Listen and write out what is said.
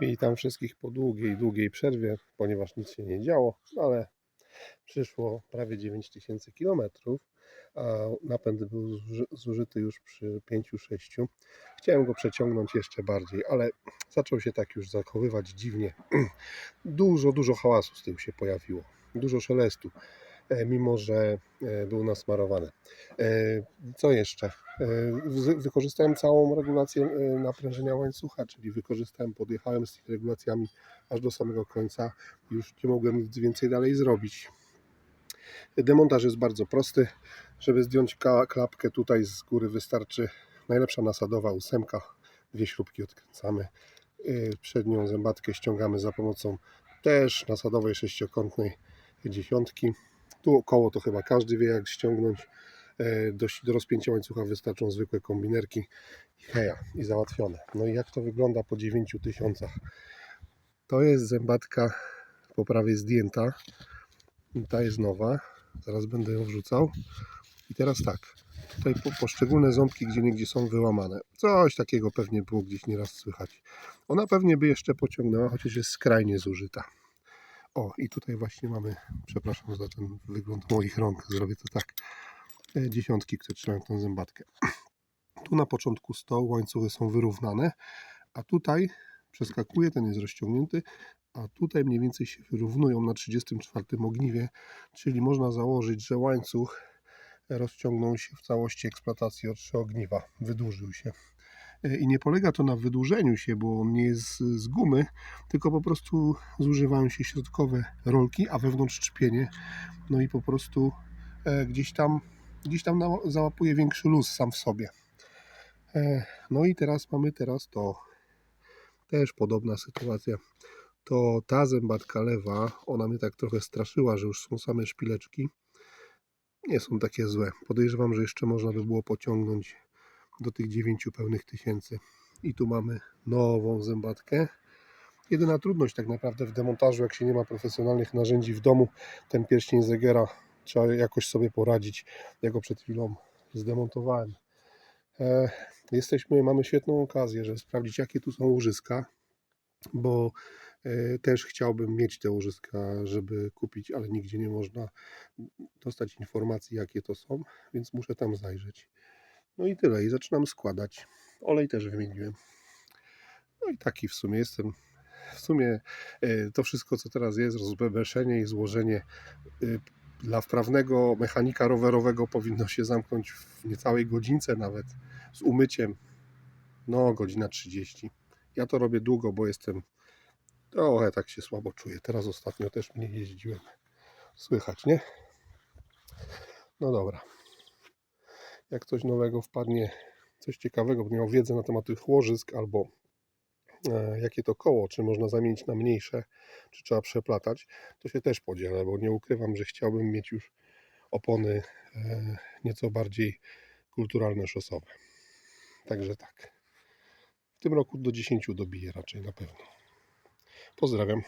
Witam wszystkich po długiej, długiej przerwie, ponieważ nic się nie działo, ale przyszło prawie 9000 km, a napęd był zuży- zużyty już przy 5-6. Chciałem go przeciągnąć jeszcze bardziej, ale zaczął się tak już zachowywać dziwnie. Dużo, dużo hałasu z tyłu się pojawiło, dużo szelestu, mimo że e, był nasmarowany. E, Co jeszcze? E, wy- Wykorzystałem całą regulację e, naprężenia łańcucha, czyli wykorzystałem, podjechałem z tymi regulacjami aż do samego końca. Już nie mogłem nic więcej dalej zrobić. Demontaż jest bardzo prosty. Żeby zdjąć klapkę tutaj z góry wystarczy najlepsza nasadowa ósemka. Dwie śrubki odkręcamy. Przednią zębatkę ściągamy za pomocą też nasadowej sześciokątnej dziesiątki. Tu koło to chyba każdy wie jak ściągnąć. E, Do, do rozpięcia łańcucha wystarczą zwykłe kombinerki i heja, i załatwione. No i jak to wygląda po 9000? To jest zębatka po prawej zdjęta. Ta jest nowa. Zaraz będę ją wrzucał. I teraz tak. Tutaj po, poszczególne ząbki gdzie niegdzie są wyłamane. Coś takiego pewnie było gdzieś nieraz słychać. Ona pewnie by jeszcze pociągnęła, chociaż jest skrajnie zużyta. O, i tutaj właśnie mamy, przepraszam za ten wygląd moich rąk, zrobię to tak e, dziesiątki, które trzymają tą zębatkę. Tu na początku stołu łańcuchy są wyrównane, a tutaj przeskakuje, ten jest rozciągnięty, a tutaj mniej więcej się wyrównują na 34 ogniwie, czyli można założyć, że łańcuch rozciągnął się w całości eksploatacji o 3 ogniwa, wydłużył się. E, I nie polega to na wydłużeniu się, bo on nie jest z gumy, tylko po prostu zużywają się środkowe rolki, a wewnątrz szczypienie. No i po prostu e, gdzieś tam, gdzieś tam załapuje większy luz sam w sobie. E, No i teraz mamy teraz to. Też podobna sytuacja. To ta zębatka lewa, ona mnie tak trochę straszyła, że już są same szpileczki. Nie są takie złe. Podejrzewam, że jeszcze można by było pociągnąć do tych 9 pełnych tysięcy. I tu mamy nową zębatkę. Jedyna trudność tak naprawdę w demontażu, jak się nie ma profesjonalnych narzędzi w domu, ten pierścień Zegera trzeba jakoś sobie poradzić. Ja go przed chwilą zdemontowałem. E, jesteśmy, mamy świetną okazję, żeby sprawdzić, jakie tu są łożyska, bo e, też chciałbym mieć te łożyska, żeby kupić, ale nigdzie nie można dostać informacji, jakie to są, więc muszę tam zajrzeć. No i tyle, i zaczynam składać. Olej też wymieniłem. No i taki w sumie jestem. W sumie e, to wszystko, co teraz jest, rozbebeszenie i złożenie y, dla wprawnego mechanika rowerowego powinno się zamknąć w niecałej godzince nawet z umyciem. No, godzina 30. Ja to robię długo, bo jestem trochę tak się słabo czuję. Teraz ostatnio też mniej jeździłem. Słychać, nie? No dobra. Jak coś nowego wpadnie, coś ciekawego, będę miał wiedzę na temat tych łożysk albo e, jakie to koło, czy można zamienić na mniejsze, czy trzeba przeplatać, to się też podzielę, bo nie ukrywam, że chciałbym mieć już opony e, nieco bardziej kulturalne szosowe. Także tak. W tym roku do 10 dobiję raczej na pewno. Pozdrawiam.